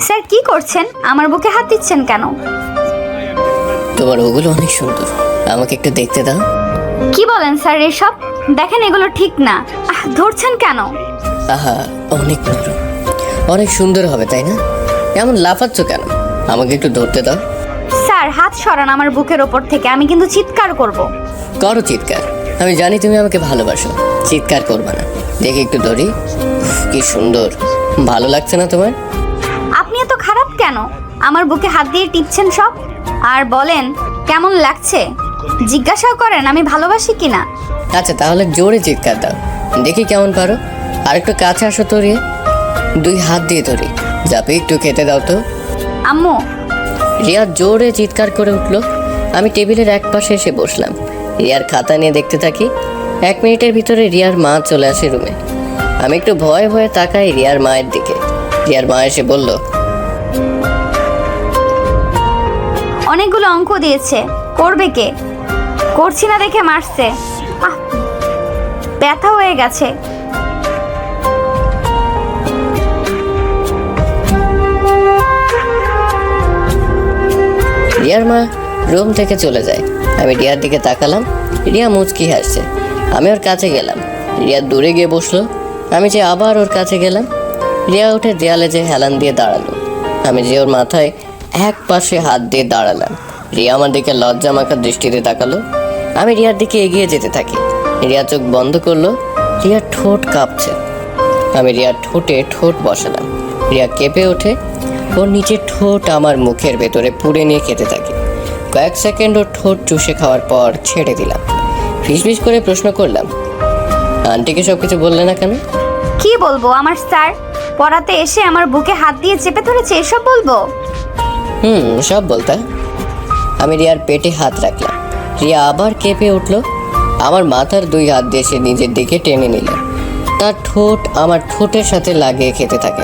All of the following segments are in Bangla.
স্যার কি করছেন? আমার বুকে হাত দিচ্ছেন কেন? তোমার ওগুলো অনেক সুন্দর। আমাকে একটু দেখতে দাও। কি বলেন স্যার এসব? দেখেন এগুলো ঠিক না। আহ, ধরছেন কেন? আহা অনেক নরম। অনেক সুন্দর হবে তাই না? এমন লাফাচ্ছ কেন? আমাকে একটু ধরতে দাও। স্যার হাত সরান আমার বুকের ওপর থেকে। আমি কিন্তু চিৎকার করব। করো চিৎকার। আমি জানি তুমি আমাকে ভালোবাসো। চিৎকার করবে না। দেখে একটু ধরি। উফ, কি সুন্দর। ভালো লাগছে না তোমার? আমার বুকে হাত দিয়ে টিপছেন সব? আর বলেন কেমন লাগছে? জিজ্ঞাসাও করেন আমি ভালোবাসি কিনা? আচ্ছা তাহলে জোরে চিৎকার দাও। দেখি কেমন পারো। আর একটু কাছে আসো তো রিয়া দুই হাত দিয়ে ধরি। যাবে একটু খেতে দাও তো। আম্মু। রিয়া জোরে চিৎকার করে উঠল। আমি টেবিলের এক পাশে এসে বসলাম। রিয়ার খাতা নিয়ে দেখতে থাকি। এক মিনিটের ভিতরে রিয়ার মা চলে আসে রুমে। আমি একটু ভয়ে ভয়ে তাকাই রিয়ার মায়ের দিকে। রিয়ার মা এসে বলল অনেকগুলো অঙ্ক দিয়েছে। করবে কে? করছি না দেখে মারছে। ব্যথা হয়ে গেছে। রিয়ার মা, রুম থেকে চলে যায় আমি রিয়ার দিকে তাকালাম। রিয়া মুচকি হাসছে। আমি ওর কাছে গেলাম। রিয়া দূরে গিয়ে বসল। আমি যে আবার ওর কাছে গেলাম। রিয়া উঠে দেয়ালে যে হেলান দিয়ে দাঁড়াল। আমি যে ওর মাথায় এক পাশে হাত দিয়ে দাঁড়ালাম। রিয়া আমার দিকে লজ্জা মাখার দৃষ্টিতে তাকালো। আমি রিয়ার দিকে এগিয়ে যেতে থাকি। রিয়া চোখ বন্ধ করল। রিয়ার ঠোঁট কাঁপছে। আমি রিয়ার ঠোঁটে ঠোঁট বসালাম। রিয়া কেঁপে ওঠে। ওর নিচের ঠোঁট আমার মুখের ভেতরে পুড়ে নিয়ে খেতে থাকি। কয়েক সেকেন্ড ওর ঠোঁট চুষে খাওয়ার পর ছেড়ে দিলাম। ফিসফিস করে প্রশ্ন করলাম, আন্টিকে সব কিছু বললে না কেন? কি বলব? আমার স্যার পড়াতে এসে আমার বুকে হাত দিয়ে চেপে ধরেছে, এসব বলব? হুম সব বলতা আমি রিয়ার পেটে হাত রাখলাম। রিয়া আবার কেঁপে উঠল। আমার মাথার দুই হাত দিয়ে সে নিজের দিকে টেনে নিল। তার ঠোঁট আমার ঠোঁটের সাথে লাগিয়ে খেতে থাকে।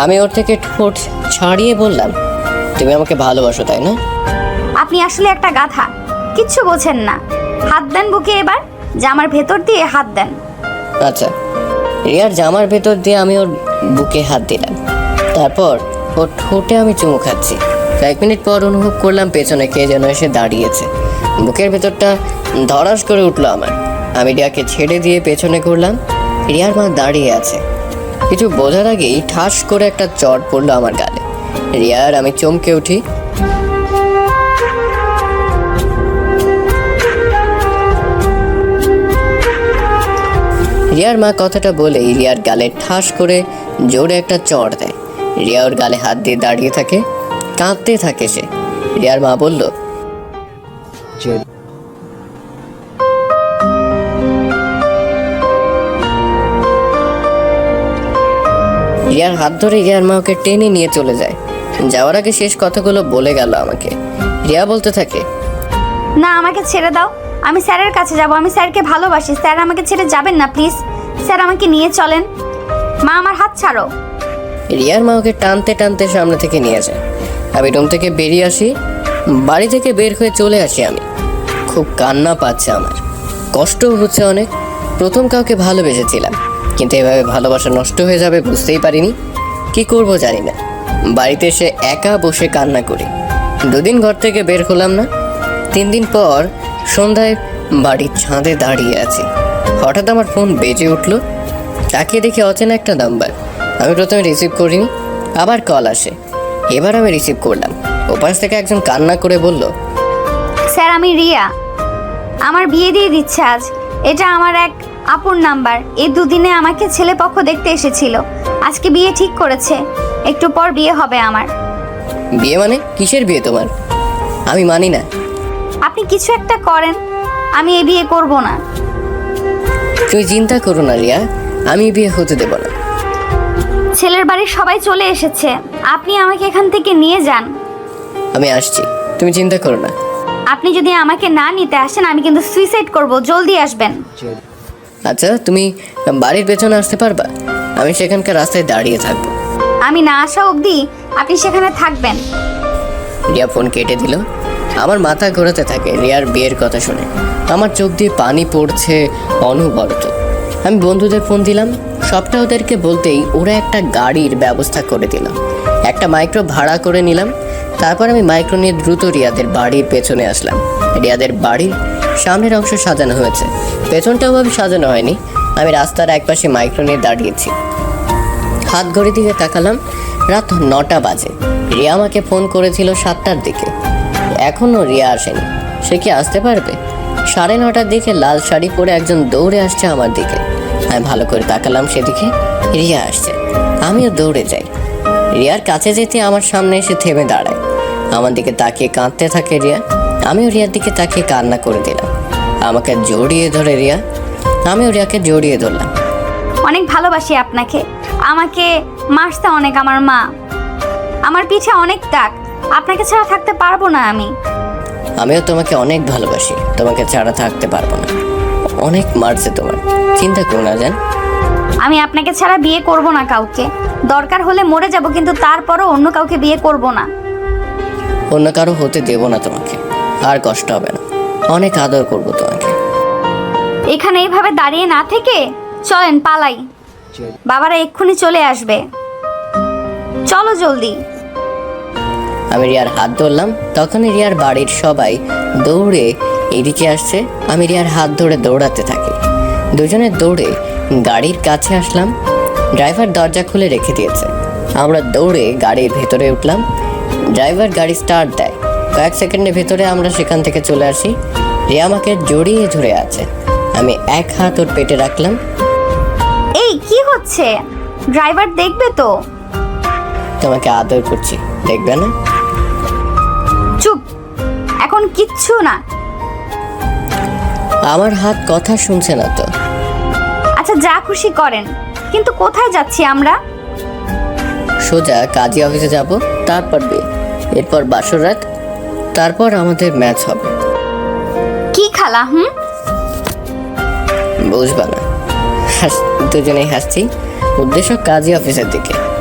আমি ওর থেকে ঠোঁট ছাড়িয়ে বললাম তুমি আমাকে ভালোবাসো তাই না? আপনি আসলে একটা গাধা। কিচ্ছু বোঝেন না। হাত দেন বুকে এবার জামার ভেতর দিয়ে হাত দেন। আচ্ছা। রিয়ার জামার ভেতর দিয়ে আমি ওর বুকে হাত দিলাম। তারপর ওর ঠোঁটে আমি চুমু খাচ্ছি। কয়েক মিনিট পর অনুভব করলাম পেছনে কে যেন এসে দাঁড়িয়েছে। বুকের ভেতরটা ধরাস করে উঠল আমার। আমি রিয়াকে ছেড়ে দিয়ে পেছনে করলাম রিয়ার মা দাঁড়িয়ে আছে। কিছু বোঝার আগেই ঠাস করে একটা চট পড়ল আমার গালে। রিয়ার আমি চমকে উঠি। রিয়ার মা কথাটা বলেই রিয়ার গালে ঠাস করে জোরে একটা চড় দেয়। রিয়া ওর গালে হাত দিয়ে দাঁড়িয়ে থাকে কাঁদতে থাকে সে। রিয়ার মা বলল রিয়ার হাত ধরে রিয়ার মা ওকে টেনে নিয়ে চলে যায়। যাওয়ার আগে শেষ কথাগুলো বলে গেল আমাকে। রিয়া বলতে থাকে না আমাকে ছেড়ে দাও। আমি স্যারের কাছে যাব আমি স্যারকে ভালোবাসি। স্যার আমাকে ছেড়ে যাবেন না প্লিজ। স্যার আমাকে নিয়ে চলেন। মা আমার হাত ছাড়ো। রিয়ার মা ওকে টানতে টানতে সামনে থেকে নিয়ে যায় আমি রুম থেকে বেরিয়ে আসি, বাড়ি থেকে বের হয়ে চলে আসি আমি। খুব কান্না পাচ্ছে আমার। কষ্টও হচ্ছে অনেক। প্রথম কাউকে ভালোবেসেছিলাম, কিন্তু এভাবে ভালোবাসা নষ্ট হয়ে যাবে বুঝতেই পারিনি। কি করব জানি না। বাড়িতে এসে একা বসে কান্না করি। দুদিন ঘর থেকে বের হলাম না। তিন দিন পর সন্ধ্যায় বাড়ির ছাদে দাঁড়িয়ে আছি। হঠাৎ আমার ফোন বেজে উঠল। তাকে দেখি অচেনা একটা নাম্বার। আমি প্রথমে রিসিভ করিনি আবার কল আসে। এবার আমি রিসিভ করলাম। ওপাশ থেকে একজন কান্না করে বলল স্যার আমি রিয়া। আমার বিয়ে দিয়ে দিচ্ছে আজ। এটা আমার এক আপুর নাম্বার। এই দুদিনে আমাকে ছেলে পক্ষ দেখতে এসেছিল। আজকে বিয়ে ঠিক করেছে। একটু পর বিয়ে হবে আমার। বিয়ে মানে? কিসের বিয়ে তোমার? আমি মানি না। আপনি কিছু একটা করেন। আমি এই বিয়ে করব না। তুমি চিন্তা করো না রিয়া। আমি বিয়ে হতে দেব না। ছেলের বাড়ির সবাই চলে এসেছে। আপনি আমাকে এখান থেকে নিয়ে যান। আমি আসছি। তুমি চিন্তা করো না। আপনি যদি আমাকে না নিতে আসেন আমি কিন্তু সুইসাইড করব। জলদি আসবেন। আচ্ছা তুমি বাড়ির পেছনে আসতে পারবা? আমি সেখানকার রাস্তায় দাঁড়িয়ে থাকব। আমি না আসা অবধি আপনি সেখানে থাকবেন। রিয়া ফোন কেটে দিল। আমার মাথা ঘোরাতে থাকে রিয়ার বিয়ের কথা শুনে। আমার চোখ দিয়ে পানি পড়ছে অনবরত। আমি বন্ধুদের ফোন দিলাম। সবটা ওদেরকে বলতেই ওরা একটা গাড়ির ব্যবস্থা করে দিল। একটা মাইক্রো ভাড়া করে নিলাম। তারপর আমি মাইক্রো নিয়ে দ্রুত রিয়াদের বাড়ির পেছনে আসলাম। রিয়াদের বাড়ির সামনের অংশ সাজানো হয়েছে। পেছনটা ওভাবে সাজানো হয়নি। আমি রাস্তার একপাশে মাইক্রো নিয়ে দাঁড়িয়েছি। হাত ঘড়ি দিকে তাকালাম। রাত নটা বাজে। রিয়া আমাকে ফোন করেছিল সাতটার দিকে। এখনও রিয়া আসেনি। সে কি আসতে পারবে? সাড়ে নটার দিকে লাল শাড়ি পরে একজন দৌড়ে আসছে আমার দিকে। আমি ভালো করে তাকালাম সেদিকে। রিয়া আসছে। আমিও দৌড়ে যাই। রিয়ার কাছে যেতে আমার সামনে এসে থেমে দাঁড়ায়। আমার দিকে তাকিয়ে কাঁদতে থাকে রিয়া। আমিও রিয়ার দিকে তাকিয়ে কান্না করে দিলাম। আমাকে জড়িয়ে ধরে রিয়া। আমিও রিয়াকে জড়িয়ে ধরলাম। অনেক ভালোবাসি আপনাকে। আমাকে মারতে অনেক আমার মা। আমার পিছে অনেক দাগ। আপনাকে ছাড়া থাকতে পারব না আমি। আমিও তোমাকে অনেক ভালোবাসি। তোমাকে ছাড়া থাকতে পারব না। অনেক মারছে তোমার। চিন্তা করো না জান। আমি আপনাকে ছাড়া বিয়ে করব না কাউকে। দরকার হলে মরে যাব কিন্তু তারপরও অন্য কাউকে বিয়ে করব না। অন্য কারও হতে দেবো না তোমাকে। আর কষ্ট হবে না। অনেক আদর করব তোমাকে। এখানে এইভাবে দাঁড়িয়ে না থেকে চলেন পালাই। বাবারা এক্ষুনি চলে আসবে। চলো জলদি। আমি রিয়ার হাত ধরলাম তখনই রিয়ার বাড়ির সবাই দৌড়ে এদিকে আসছে আমি রিয়ার হাত ধরে দৌড়াতে থাকি। দুজনে দৌড়ে গাড়ির কাছে আসলাম। ড্রাইভার দরজা খুলে রেখে দিয়েছে। আমরা দৌড়ে গাড়ির ভেতরে উঠলাম। ড্রাইভার গাড়ি স্টার্ট দেয়। কয়েক সেকেন্ডের ভেতরে আমরা সেখান থেকে চলে আসি। রিয়া আমাকে জড়িয়ে ধরে আছে। আমি এক হাত ওর পেটে রাখলাম। এই কি হচ্ছে? ড্রাইভার দেখবে তো। তোমাকে আদর করছি। দেখবে না? চুপ। এখন কিচ্ছু না। আমার হাত কথা শুনছে না তো। আচ্ছা যা খুশি করেন। কিন্তু কোথায় যাচ্ছি আমরা? সোজা কাজী অফিসে যাব তারপর বিয়ে। এরপর বাসর রাত তারপর আমাদের ম্যাচ হবে। কি খালা হুম? বুঝবা না। হাস দুজনেই হাসছি। উদ্দেশ্য কাজী অফিসের দিকে।